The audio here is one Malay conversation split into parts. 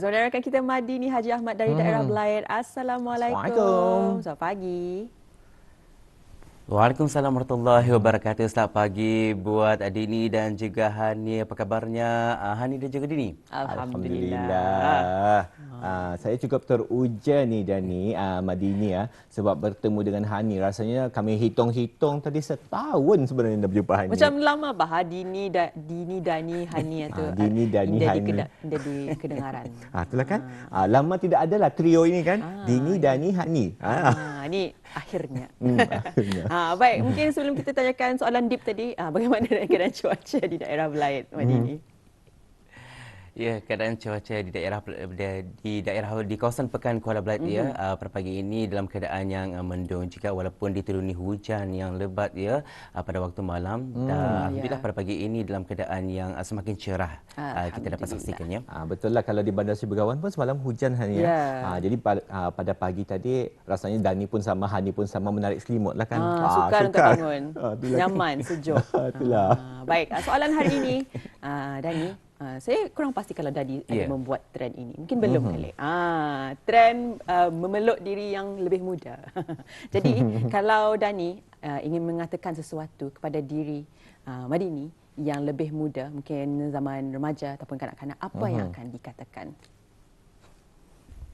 Rakan kita Madini Haji Ahmad dari daerah Belair. Assalamualaikum. Assalamualaikum. Selamat pagi. Waalaikumsalam warahmatullahi wabarakatuh. Selamat pagi buat Dini dan juga Hani. Apa kabarnya Ah, Hani dan juga Dini? Alhamdulillah. Uh, saya cukup teruja ni Dani, uh, Madini ya, sebab bertemu dengan Hani. Rasanya kami hitung-hitung tadi setahun sebenarnya dah berjumpa Hani. Macam lama bah Dini, da, Dini, Dani, Hani itu. Ah, Dini, Dani, Hani. keda- indah di kedengaran. Ah, itulah kan. Ah, lama tidak ada lah trio ini kan. Dini, Dani, Hani. Ah. Ah, ni akhirnya. Hmm, akhirnya. Ah, baik, mungkin sebelum kita tanyakan soalan deep tadi, ah, bagaimana keadaan cuaca di daerah Belair, Madini? Ya, keadaan cuaca di daerah di daerah di kawasan Pekan Kuala Belait mm-hmm. ya uh, pada pagi ini dalam keadaan yang uh, mendung juga walaupun dituruni hujan yang lebat ya uh, pada waktu malam mm, dan alhamdulillah ya. pada pagi ini dalam keadaan yang uh, semakin cerah uh, kita dapat saksikan ya. Ah, betul lah kalau di Bandar Seri Begawan pun semalam hujan Hani ya. Ya. Ah, jadi pada, ah, pada pagi tadi rasanya Dani pun sama Hani pun sama menarik selimut lah kan. Ah, sukar untuk bangun. Ah, kan. Nyaman, sejuk. Ah, itulah. Ah, baik, ah, soalan hari ini, ah, Dani, ah, saya kurang pasti kalau Dani ada Ya. membuat trend ini. Mungkin belum kali. Ah, trend ah, memeluk diri yang lebih muda. Jadi, kalau Dani ah, ingin mengatakan sesuatu kepada diri ah, Madini yang lebih muda, mungkin zaman remaja ataupun kanak-kanak, apa yang akan dikatakan?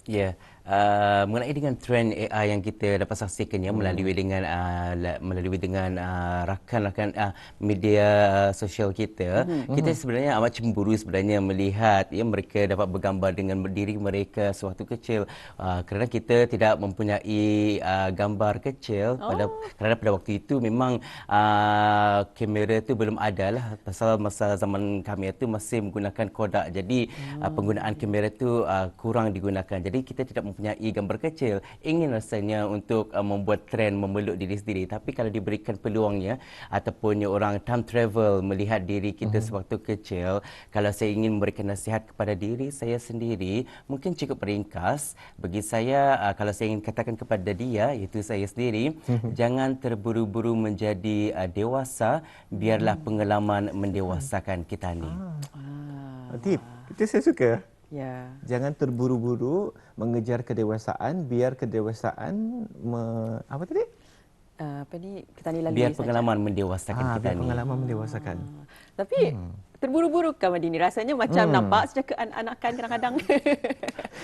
Ya, uh, mengenai dengan trend AI yang kita dapat saksikan ya melalui dengan uh, la- melalui dengan uh, rakan-rakan uh, media uh, sosial kita, mm-hmm. kita sebenarnya amat cemburu sebenarnya melihat ya mereka dapat bergambar dengan diri mereka sewaktu kecil. Uh, kerana kita tidak mempunyai uh, gambar kecil pada kerana pada waktu itu memang uh, kamera tu belum ada lah. Pasal masa zaman kami itu masih menggunakan Kodak. Jadi uh, penggunaan kamera tu uh, kurang digunakan. Jadi kita tidak mempunyai gambar kecil ingin rasanya untuk uh, membuat trend memeluk diri sendiri. Tapi kalau diberikan peluangnya ataupun orang time travel melihat diri kita sewaktu kecil kalau saya ingin memberikan nasihat kepada diri saya sendiri mungkin cukup ringkas. Bagi saya uh, kalau saya ingin katakan kepada dia iaitu saya sendiri jangan terburu-buru menjadi uh, dewasa. Biarlah pengalaman mendewasakan kita ni. Ah, Tip, itu saya suka. Ya. Jangan terburu-buru mengejar kedewasaan biar kedewasaan me, apa tadi? Ah, apa ni kita ni lalui biar saja. pengalaman mendewasakan Ah, kita biar ni pengalaman mendewasakan. Tapi terburu-buru kan Madini rasanya macam nampak sejak keanak-anakan kadang-kadang.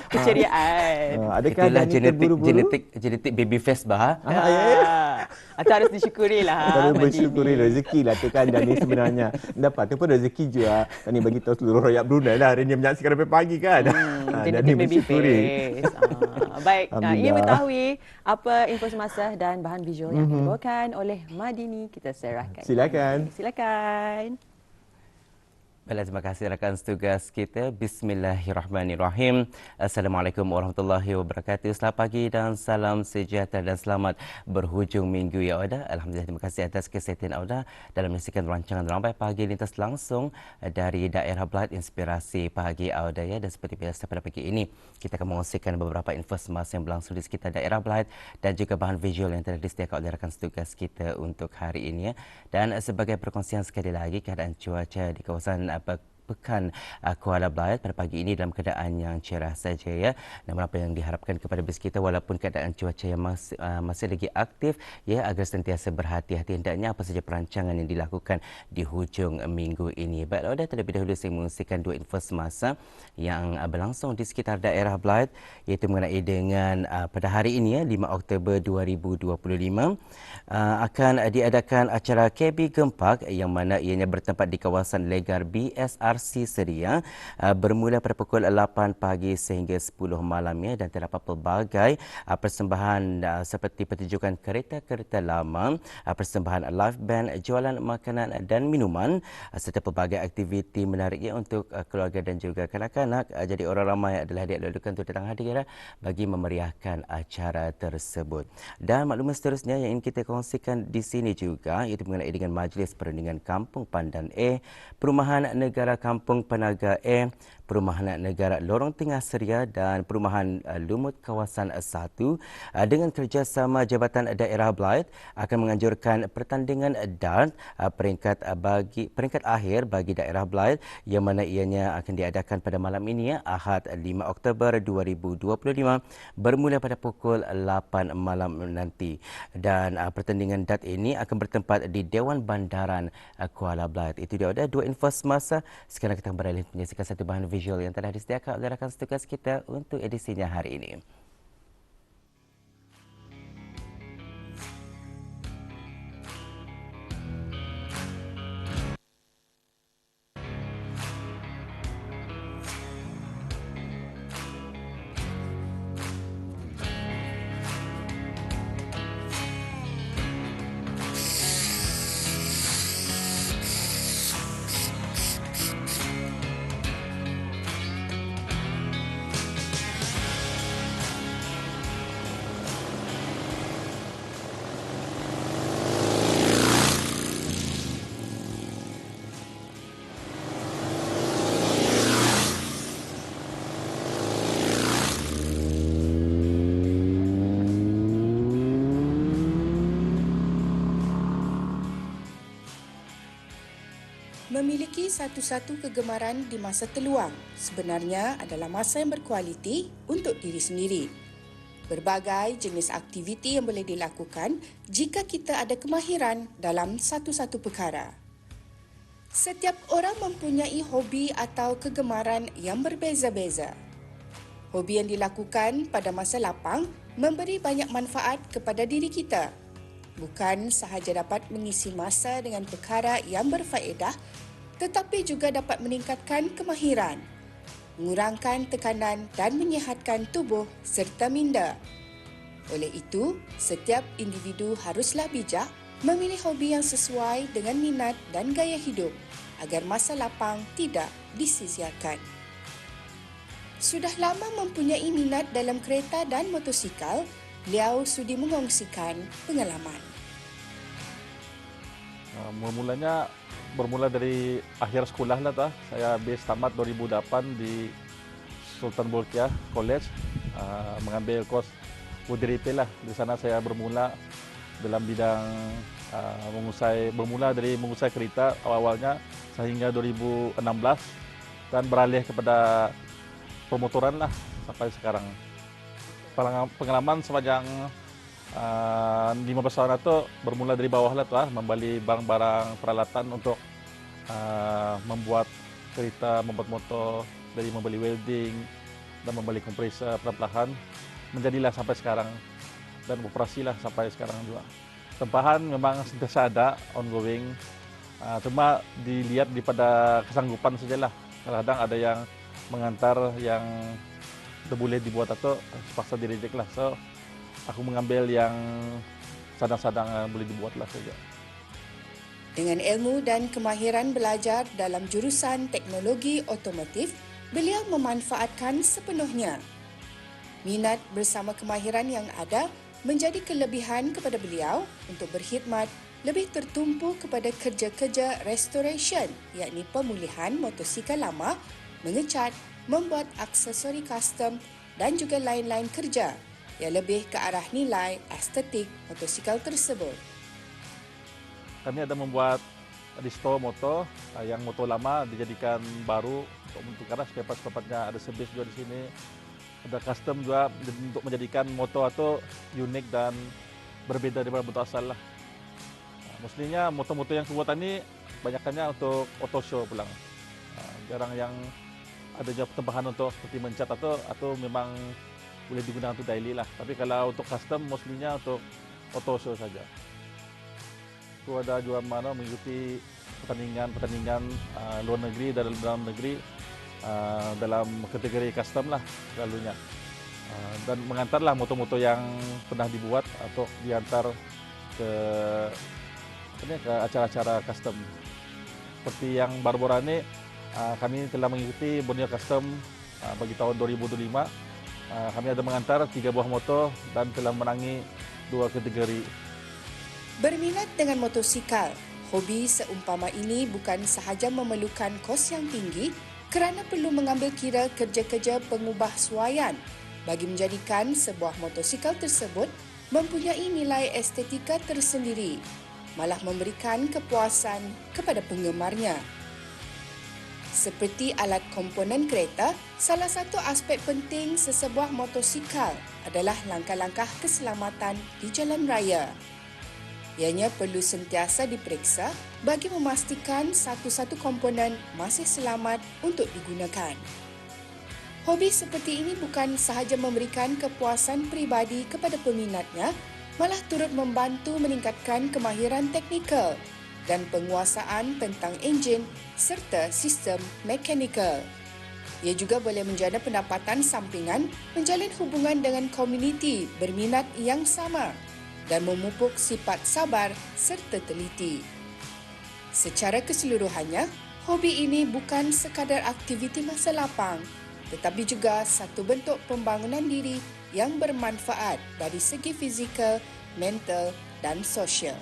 Keceriaan. Ah, adakah itulah genetik genetik genetik baby face bah Ah, ya, ya. Ah, Itu harus disyukuri lah. Madini. bersyukuri rezeki lah tu kan Dani sebenarnya dapat tu pun rezeki juga. Dani bagi tahu seluruh rakyat Brunei lah hari ni menyaksikan sampai pagi kan. Hmm, Ah, Dani baby bersyukuri. face. Ah, baik, ah, ingin mengetahui apa info semasa dan bahan visual yang dibawakan oleh Madini. Kita serahkan. Silakan. Silakan. Baiklah, terima kasih rakan setugas kita. Bismillahirrahmanirrahim. Assalamualaikum warahmatullahi wabarakatuh. Selamat pagi dan salam sejahtera dan selamat berhujung minggu ya Auda. Alhamdulillah terima kasih atas kesetiaan Auda dalam menyaksikan rancangan ramai pagi lintas langsung dari daerah Belait Inspirasi Pagi Auda ya. Dan seperti biasa pada pagi ini kita akan mengongsikan beberapa info semasa yang berlangsung di sekitar daerah Belait dan juga bahan visual yang telah disediakan oleh rakan setugas kita untuk hari ini ya. Dan sebagai perkongsian sekali lagi keadaan cuaca di kawasan apa Pekan uh, Kuala Belait pada pagi ini dalam keadaan yang cerah saja ya. Namun apa yang diharapkan kepada kita walaupun keadaan cuaca yang masih, uh, masih lagi aktif ya agar sentiasa berhati-hati hendaknya apa saja perancangan yang dilakukan di hujung minggu ini. Baiklah dah terlebih dahulu saya mengungsikan dua info semasa yang uh, berlangsung di sekitar daerah Belait iaitu mengenai dengan uh, pada hari ini ya 5 Oktober 2025 uh, akan diadakan acara KB Gempak yang mana ianya bertempat di kawasan Legar BSRC Seria uh, bermula pada pukul 8 pagi sehingga 10 malam ya dan terdapat pelbagai uh, persembahan uh, seperti pertunjukan kereta-kereta lama, uh, persembahan live band, jualan makanan dan minuman uh, serta pelbagai aktiviti menarik ya untuk uh, keluarga dan juga kanak-kanak. Uh, jadi orang ramai adalah diadukan untuk datang hadir uh, bagi memeriahkan acara tersebut. Dan maklumat seterusnya yang ingin kita kongsikan di sini juga iaitu mengenai dengan Majlis Perundingan Kampung Pandan A Perumahan Negara Kampung Penaga Air Perumahan Negara Lorong Tengah Seria dan Perumahan uh, Lumut Kawasan 1 uh, dengan kerjasama Jabatan Daerah Blyth akan menganjurkan pertandingan dart uh, peringkat bagi peringkat akhir bagi daerah Blyth yang mana ianya akan diadakan pada malam ini Ahad 5 Oktober 2025 bermula pada pukul 8 malam nanti dan pertandingan dart ini akan bertempat di Dewan Bandaran Kuala Blyth. Itu dia ada dua info semasa. Sekarang kita beralih menyaksikan satu bahan visual yang telah disediakan oleh rakan setugas kita untuk edisinya hari ini. Memiliki satu-satu kegemaran di masa terluang sebenarnya adalah masa yang berkualiti untuk diri sendiri. Berbagai jenis aktiviti yang boleh dilakukan jika kita ada kemahiran dalam satu-satu perkara. Setiap orang mempunyai hobi atau kegemaran yang berbeza-beza. Hobi yang dilakukan pada masa lapang memberi banyak manfaat kepada diri kita. Bukan sahaja dapat mengisi masa dengan perkara yang berfaedah tetapi juga dapat meningkatkan kemahiran, mengurangkan tekanan dan menyihatkan tubuh serta minda. Oleh itu, setiap individu haruslah bijak memilih hobi yang sesuai dengan minat dan gaya hidup agar masa lapang tidak disisiakan. Sudah lama mempunyai minat dalam kereta dan motosikal, beliau sudi mengongsikan pengalaman. Uh, mulanya bermula dari akhir sekolah lah tah. Saya habis tamat 2008 di Sultan Bolkiah College uh, mengambil kos UDRP lah. Di sana saya bermula dalam bidang uh, mengusai bermula dari mengusai kereta awal-awalnya sehingga 2016 dan beralih kepada pemotoran lah sampai sekarang. Pengalaman sepanjang uh, 15 tahun itu bermula dari bawah lah tuh, ah, membeli barang-barang peralatan untuk uh, membuat kereta, membuat motor, dari membeli welding dan membeli kompresor perlahan menjadilah sampai sekarang dan operasi lah sampai sekarang juga. Tempahan memang sentiasa ada ongoing, uh, cuma dilihat di pada kesanggupan sajalah. Kadang-kadang ada yang mengantar yang boleh dibuat atau sepaksa direjek lah. So aku mengambil yang sadang-sadang boleh dibuatlah saja. Dengan ilmu dan kemahiran belajar dalam jurusan teknologi otomotif, beliau memanfaatkan sepenuhnya. Minat bersama kemahiran yang ada menjadi kelebihan kepada beliau untuk berkhidmat lebih tertumpu kepada kerja-kerja restoration yakni pemulihan motosikal lama, mengecat, membuat aksesori custom dan juga lain-lain kerja yang lebih ke arah nilai estetik motosikal tersebut. Kami ada membuat restore motor uh, yang motor lama dijadikan baru untuk menukar spare part-spare ada service juga di sini. Ada custom juga untuk menjadikan motor itu unik dan berbeda daripada motor asal lah. Uh, mestinya motor-motor yang kebuatan ini banyaknya untuk auto show pulang. Uh, jarang yang ada juga pertambahan untuk seperti mencat atau atau memang boleh digunakan untuk daily lah. Tapi kalau untuk custom, mostlynya untuk auto show saja. Itu ada juga mana mengikuti pertandingan-pertandingan uh, luar negeri dan dalam negeri uh, dalam kategori custom lah selalunya. Uh, dan mengantarlah moto-moto yang pernah dibuat atau diantar ke ini ke acara-acara custom. Seperti yang baru-baru ini uh, kami telah mengikuti Borneo Custom uh, bagi tahun 2025 Ah, kami ada mengantar tiga buah motor dan telah menangi dua kategori. Berminat dengan motosikal, Hobi seumpama ini bukan sahaja memerlukan kos yang tinggi kerana perlu mengambil kira kerja-kerja pengubah suaian bagi menjadikan sebuah motosikal tersebut mempunyai nilai estetika tersendiri, malah memberikan kepuasan kepada penggemarnya. Seperti alat komponen kereta, salah satu aspek penting sesebuah motosikal adalah langkah-langkah keselamatan di jalan raya. Ianya perlu sentiasa diperiksa bagi memastikan satu-satu komponen masih selamat untuk digunakan. Hobi seperti ini bukan sahaja memberikan kepuasan peribadi kepada peminatnya, malah turut membantu meningkatkan kemahiran teknikal dan penguasaan tentang enjin serta sistem mekanikal. Ia juga boleh menjana pendapatan sampingan menjalin hubungan dengan komuniti berminat yang sama dan memupuk sifat sabar serta teliti. Secara keseluruhannya, hobi ini bukan sekadar aktiviti masa lapang tetapi juga satu bentuk pembangunan diri yang bermanfaat dari segi fizikal, mental dan sosial.